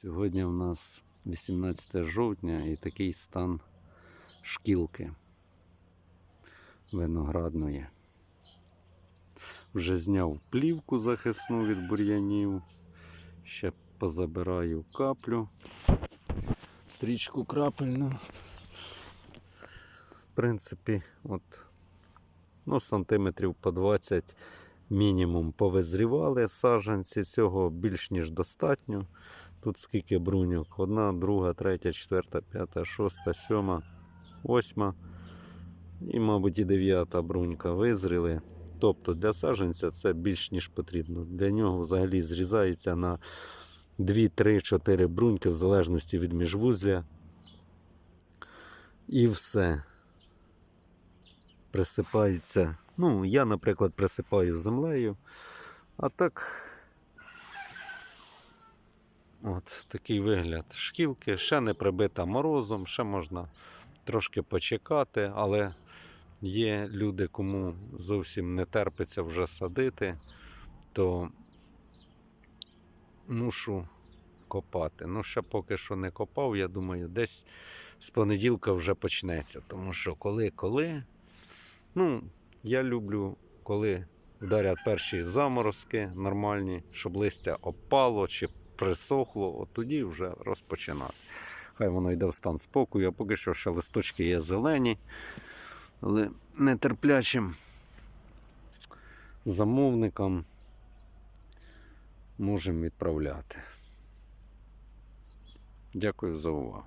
Сьогодні у нас 18 жовтня і такий стан шкілки виноградної. Вже зняв плівку захисну від бур'янів. Ще позабираю каплю. Стрічку крапельну. В принципі, от, ну, сантиметрів по 20 мінімум повизрівали саджанці. Цього більш ніж достатньо. Тут скільки бруньок? Одна, друга, третя, четверта, п'ята, шоста, сьома, восьма і, мабуть, і дев'ята брунька визріли. Тобто для саджанця це більш ніж потрібно. Для нього взагалі зрізається на 2, 3, 4 бруньки в залежності від міжвузля. І все. Присипається. Ну, я, наприклад, присипаю землею. А так. От такий вигляд шкілки, ще не прибита морозом, ще можна трошки почекати, але є люди, кому зовсім не терпиться вже садити, то мушу копати. Ну, ще поки що не копав, я думаю, десь з понеділка вже почнеться. Тому що коли-коли, ну, я люблю, коли вдарять перші заморозки нормальні, щоб листя опало чи присохло, от тоді вже розпочинати. Хай воно йде в стан спокою, а поки що ще листочки є зелені, але нетерплячим замовникам можемо відправляти. Дякую за увагу.